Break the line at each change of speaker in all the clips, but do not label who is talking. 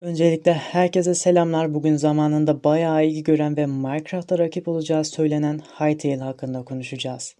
Öncelikle herkese selamlar. Bugün zamanında bayağı ilgi gören ve Minecraft'ta rakip olacağı söylenen Hytale hakkında konuşacağız.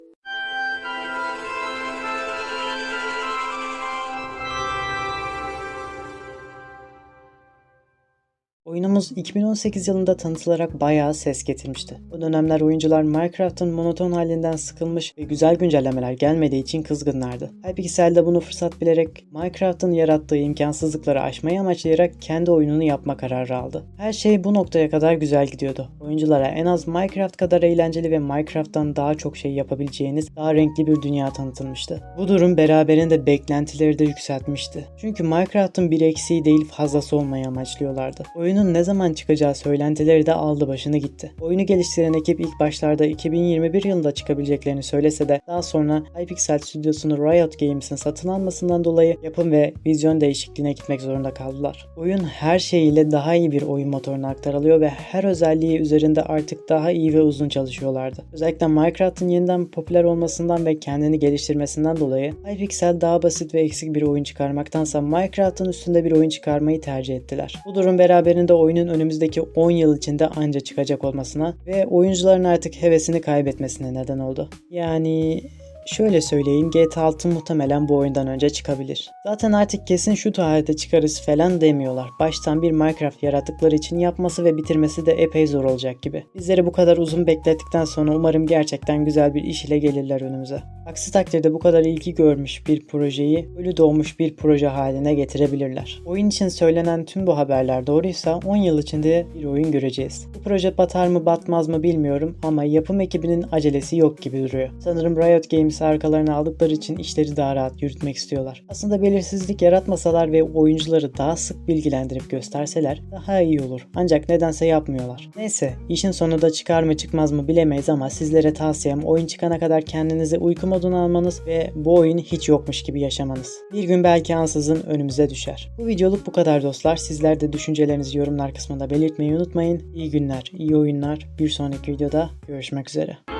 Oyunumuz 2018 yılında tanıtılarak bayağı ses getirmişti. O dönemler oyuncular Minecraft'ın monoton halinden sıkılmış ve güzel güncellemeler gelmediği için kızgınlardı. Hypixel de bunu fırsat bilerek Minecraft'ın yarattığı imkansızlıkları aşmayı amaçlayarak kendi oyununu yapma kararı aldı. Her şey bu noktaya kadar güzel gidiyordu. Oyunculara en az Minecraft kadar eğlenceli ve Minecraft'tan daha çok şey yapabileceğiniz daha renkli bir dünya tanıtılmıştı. Bu durum beraberinde beklentileri de yükseltmişti. Çünkü Minecraft'ın bir eksiği değil fazlası olmayı amaçlıyorlardı. Oyunun ne zaman çıkacağı söylentileri de aldı başını gitti. Oyunu geliştiren ekip ilk başlarda 2021 yılında çıkabileceklerini söylese de daha sonra Hypixel stüdyosunu Riot Games'in satın almasından dolayı yapım ve vizyon değişikliğine gitmek zorunda kaldılar. Oyun her şeyiyle daha iyi bir oyun motoruna aktarılıyor ve her özelliği üzerinde artık daha iyi ve uzun çalışıyorlardı. Özellikle Minecraft'ın yeniden popüler olmasından ve kendini geliştirmesinden dolayı Hypixel daha basit ve eksik bir oyun çıkarmaktansa Minecraft'ın üstünde bir oyun çıkarmayı tercih ettiler. Bu durum beraberinde oyunun önümüzdeki 10 yıl içinde anca çıkacak olmasına ve oyuncuların artık hevesini kaybetmesine neden oldu. Yani Şöyle söyleyeyim GTA 6 muhtemelen bu oyundan önce çıkabilir. Zaten artık kesin şu tarihte çıkarız falan demiyorlar. Baştan bir Minecraft yaratıkları için yapması ve bitirmesi de epey zor olacak gibi. Bizleri bu kadar uzun beklettikten sonra umarım gerçekten güzel bir iş ile gelirler önümüze. Aksi takdirde bu kadar ilgi görmüş bir projeyi ölü doğmuş bir proje haline getirebilirler. Oyun için söylenen tüm bu haberler doğruysa 10 yıl içinde bir oyun göreceğiz. Bu proje batar mı batmaz mı bilmiyorum ama yapım ekibinin acelesi yok gibi duruyor. Sanırım Riot Games arkalarına aldıkları için işleri daha rahat yürütmek istiyorlar. Aslında belirsizlik yaratmasalar ve oyuncuları daha sık bilgilendirip gösterseler daha iyi olur. Ancak nedense yapmıyorlar. Neyse işin sonunda çıkar mı çıkmaz mı bilemeyiz ama sizlere tavsiyem oyun çıkana kadar kendinizi uyku moduna almanız ve bu oyun hiç yokmuş gibi yaşamanız. Bir gün belki ansızın önümüze düşer. Bu videoluk bu kadar dostlar. Sizler de düşüncelerinizi yorumlar kısmında belirtmeyi unutmayın. İyi günler, iyi oyunlar. Bir sonraki videoda görüşmek üzere.